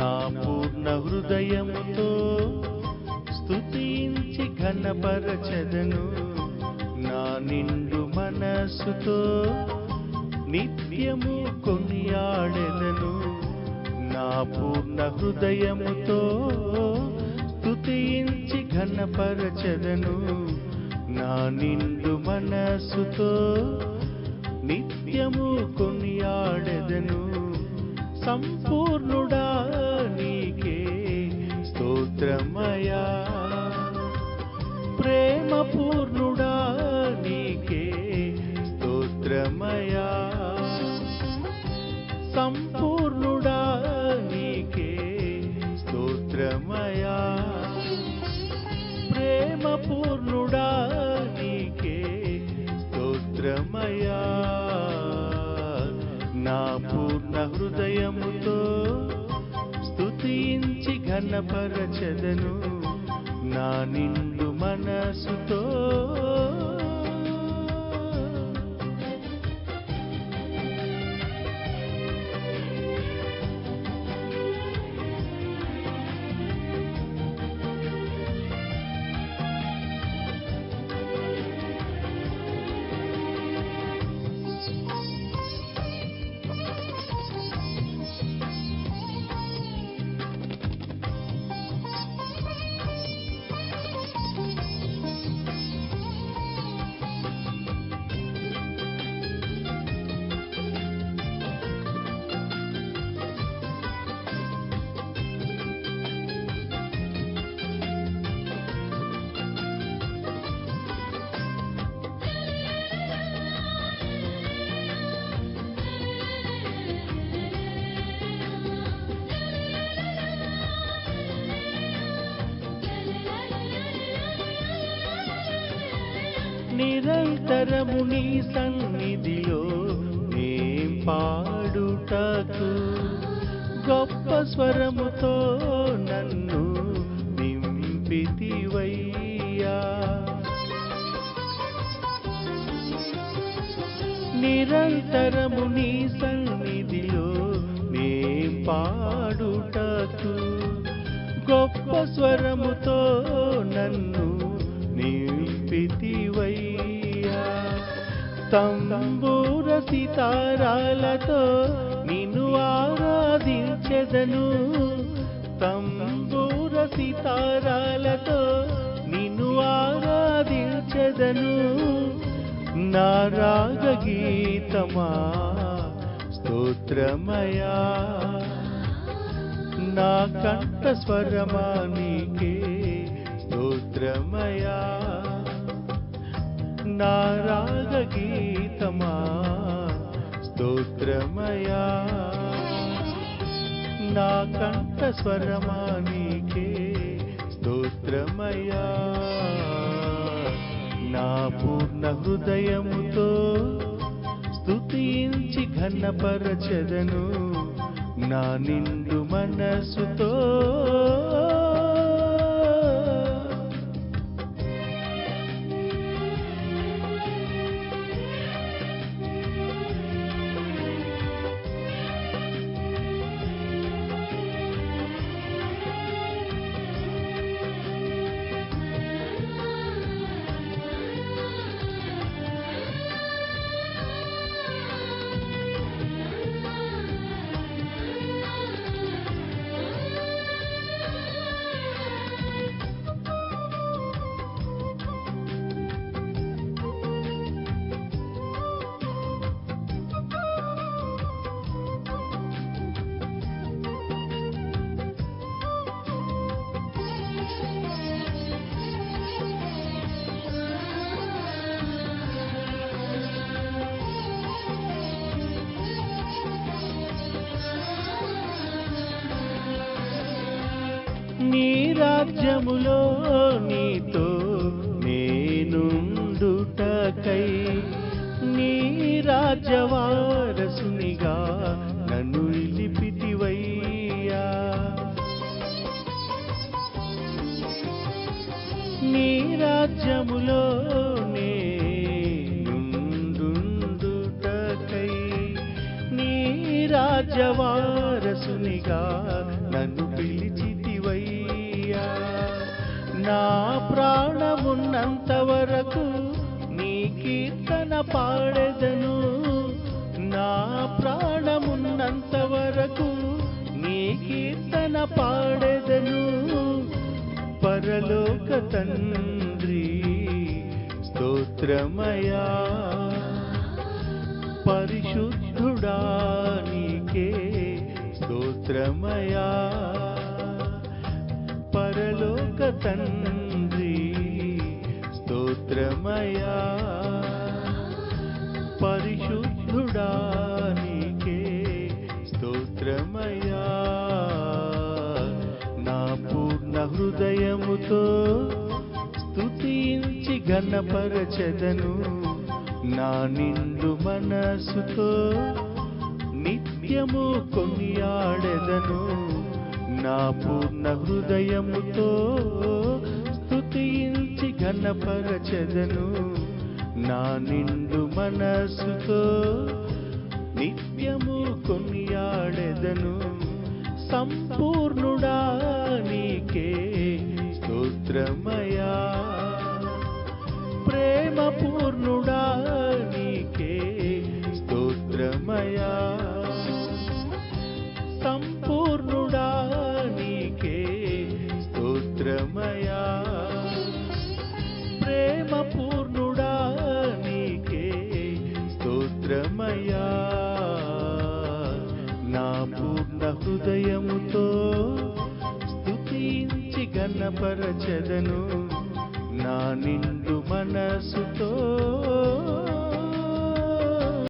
నా పూర్ణ హృదయముతో స్తుతించి ఘనపరచదను. నా నిండు మనస్సుతో నిత్యము కొనియాడెదను. నా పూర్ణ హృదయముతో స్తుతించి ఘనపరచదను. నా నిండు మనస్సుతో నిత్యము కొనియాడెదను. సంపూర్ణుడా నీకే స్తోత్రమయా ప్రేమ పూర్ణుడా హృదయముతో స్తుతించి ఘనపరచదను నా నిండు మనసుతో. నిరంతరము నీ సన్నిధిలో నేం పాడుటకు గొప్ప స్వరముతో నన్ను నింపితివయ్యా. నిరంతరము నీ సన్నిధిలో నేం పాడుటకు గొప్ప స్వరముతో నన్ను నింపితివయ్యా. తంబూర సితారాలతో నిన్ను ఆరాధించెదను. తంబూర సితారాలతో నిన్ను ఆరాధించెదను. నారాగ గీతమా స్తోత్రమయా. నా కంఠ స్వరమా నీకే స్తోత్రమయా. నా రాగ గీతమా స్తోత్రమయా నా కంఠ స్తోత్రమయా నా పూర్ణ హృదయముతో స్తుతించి ఘనపరచదను. నా నిండు మనసుతో రాజ్యములో నీతో నేనుండుటకై నీ రాజ్యవారసునిగా నన్ను నిలిపితివయ్యా. నీ రాజ్యములో నేనుండుటకై నీ రాజ్యవారసునిగా పాడెదను. నా ప్రాణమున్నంత వరకు నీ కీర్తన పాడెదను. పరలోక తండ్రి స్తోత్రమయా పరిశుద్ధుడా నీకే స్తోత్రమయా పరలోక తండ్రి స్తోత్రమయా హృదయముతో స్తుతించి ఘనపరచెదను. నా నిండు మనసుతో నిత్యము కొనియాడెదను. నా పూర్ణ హృదయముతో స్తుతించి ఘనపరచెదను. నా నిండు మనసుతో నిత్యము కొనియాడెదను. సంపూర్ణుడా స్తోత్రమయా ప్రేమ పూర్ణుడా నీకే స్తోత్రమయా. సంపూర్ణుడా నీకే స్తోత్రమయా. ప్రేమ పూర్ణుడా నీకే స్తోత్రమయా. నా పూర్ణ హృదయముతో ఘనపరచెదను నా నిండు మనసుతో